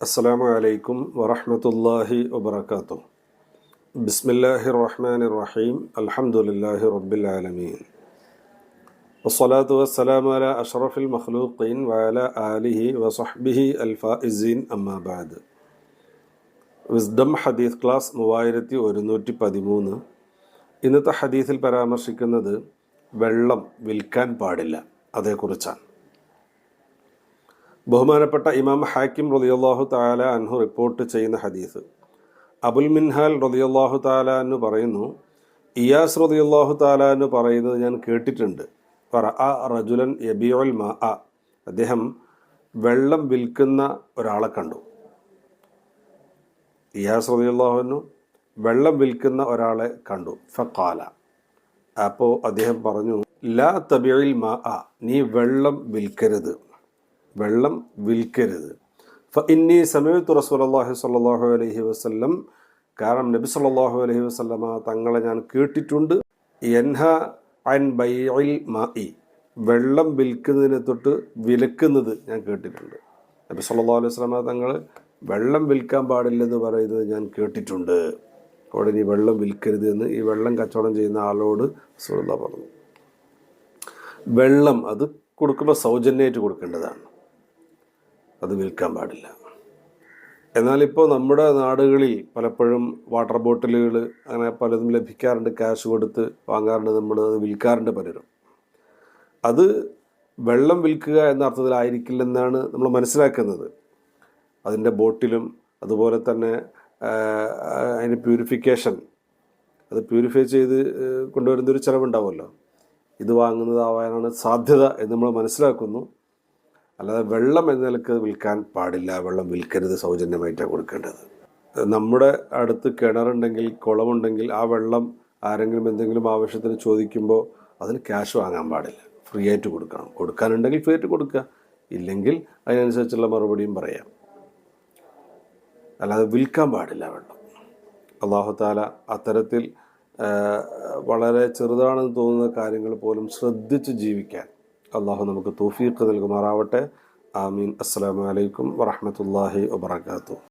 അസ്സാം വലൈക്കും വറഹമത്തല്ലാഹി വാത്തു ബിസ്മില്ലാഹി റഹ്മാൻ റഹീം അലഹമുല്ലാഹി റബ്ബിലാലമീൻ വസ്സലാത്തു വസ്സലാം അല അഷറഫുൽ മഖ്ലൂഖീൻ വാല ആലിഹി വസഹ്ബിഹി അൽഫാഇസീൻ അമ്മാബാദ് വിസ്ഡം ഹദീസ് ക്ലാസ് മൂവായിരത്തി ഒരുന്നൂറ്റി പതിമൂന്ന് ഇന്നത്തെ ഹദീസിൽ പരാമർശിക്കുന്നത് വെള്ളം വിൽക്കാൻ പാടില്ല. അതേക്കുറിച്ചാണ്. ബഹുമാനപ്പെട്ട ഇമാം ഹാക്കിം റളിയല്ലാഹു താല അൻഹു റിപ്പോർട്ട് ചെയ്യുന്ന ഹദീസ്. അബുൽ മിൻഹാൽ റളിയല്ലാഹു താല എന്ന് പറയുന്നു ഇയാസ് റളിയല്ലാഹു താല എന്ന് പറയുന്നത് ഞാൻ കേട്ടിട്ടുണ്ട്. പറ ആ റജുലൻ യബിയോൽ മാ ആ അദ്ദേഹം വെള്ളം വിൽക്കുന്ന ഒരാളെ കണ്ടു. ഇയാസ് റളിയല്ലാഹുവിനു വെള്ളം വിൽക്കുന്ന ഒരാളെ കണ്ടു. ഫക്കാല അപ്പോൾ അദ്ദേഹം പറഞ്ഞു ലാ തബിയിൽ മാ ആ നീ വെള്ളം വിൽക്കരുത്. വെള്ളം വിൽക്കരുത്. ഫ ഇന്നി സമയത്തു റസൂലല്ലാഹി സ്വല്ലല്ലാഹു അലഹി വസ്ല്ലം കാരണം നബി സല്ലാഹു അലഹി വസല്ലമ തങ്ങളെ ഞാൻ കേട്ടിട്ടുണ്ട്. എൻഹ അൻ മാഇ വെള്ളം വിൽക്കുന്നതിനെ തൊട്ട് വിലക്കുന്നത് ഞാൻ കേട്ടിട്ടുണ്ട്. നബി സല്ലല്ലാഹു അലൈഹി വസല്ലമ തങ്ങൾ വെള്ളം വിൽക്കാൻ പാടില്ലെന്ന് പറയുന്നത് ഞാൻ കേട്ടിട്ടുണ്ട്. അവിടെ നീ വെള്ളം വിൽക്കരുത് എന്ന് ഈ വെള്ളം കച്ചവടം ചെയ്യുന്ന ആളോട് സുഹൃത പറഞ്ഞു. വെള്ളം അത് കൊടുക്കുമ്പോൾ സൗജന്യമായിട്ട് കൊടുക്കേണ്ടതാണ്. അത് വിൽക്കാൻ പാടില്ല. എന്നാൽ ഇപ്പോൾ നമ്മുടെ നാടുകളിൽ പലപ്പോഴും വാട്ടർ ബോട്ടിലുകൾ അങ്ങനെ പലതും ലഭിക്കാറുണ്ട്. ക്യാഷ് കൊടുത്ത് വാങ്ങാറുണ്ട് നമ്മൾ അത് വിൽക്കാറുണ്ട് പലരും. അത് വെള്ളം വിൽക്കുക എന്ന അർത്ഥത്തിലായിരിക്കില്ലെന്നാണ് നമ്മൾ മനസ്സിലാക്കുന്നത്. അതിന്റെ ബോട്ടിലും അതുപോലെ തന്നെ അതിന്റെ പ്യൂരിഫിക്കേഷൻ അത് പ്യൂരിഫൈ ചെയ്ത് കൊണ്ടുവരുന്ന ഒരു ചിലവുണ്ടാവുമല്ലോ. ഇത് വാങ്ങുന്നതാവാനാണ് സാധ്യത എന്ന് നമ്മൾ മനസ്സിലാക്കുന്നു. അല്ലാതെ വെള്ളം എന്ന നിലയ്ക്ക് വിൽക്കാൻ പാടില്ല. വെള്ളം വിൽക്കരുത് സൗജന്യമായിട്ടാണ് കൊടുക്കേണ്ടത്. നമ്മുടെ അടുത്ത് കിണറുണ്ടെങ്കിൽ കുളമുണ്ടെങ്കിൽ ആ വെള്ളം ആരെങ്കിലും എന്തെങ്കിലും ആവശ്യത്തിന് ചോദിക്കുമ്പോൾ അതിന് ക്യാഷ് വാങ്ങാൻ പാടില്ല. ഫ്രീ ആയിട്ട് കൊടുക്കണം. കൊടുക്കാനുണ്ടെങ്കിൽ ഫ്രീ ആയിട്ട് കൊടുക്കുക. ഇല്ലെങ്കിൽ അതിനനുസരിച്ചുള്ള മറുപടിയും പറയാം. അല്ലാതെ വിൽക്കാൻ പാടില്ല വെള്ളം. അള്ളാഹുത്താല അത്തരത്തിൽ വളരെ ചെറുതാണെന്ന് തോന്നുന്ന കാര്യങ്ങൾ പോലും ശ്രദ്ധിച്ച് ജീവിക്കാൻ അള്ളാഹു നമുക്ക് തൗഫീഖ് നൽകുമാറാവട്ടെ. ആമീൻ. അസ്സാം വലൈക്കും വറഹമത്തല്ലാഹി വാത്തു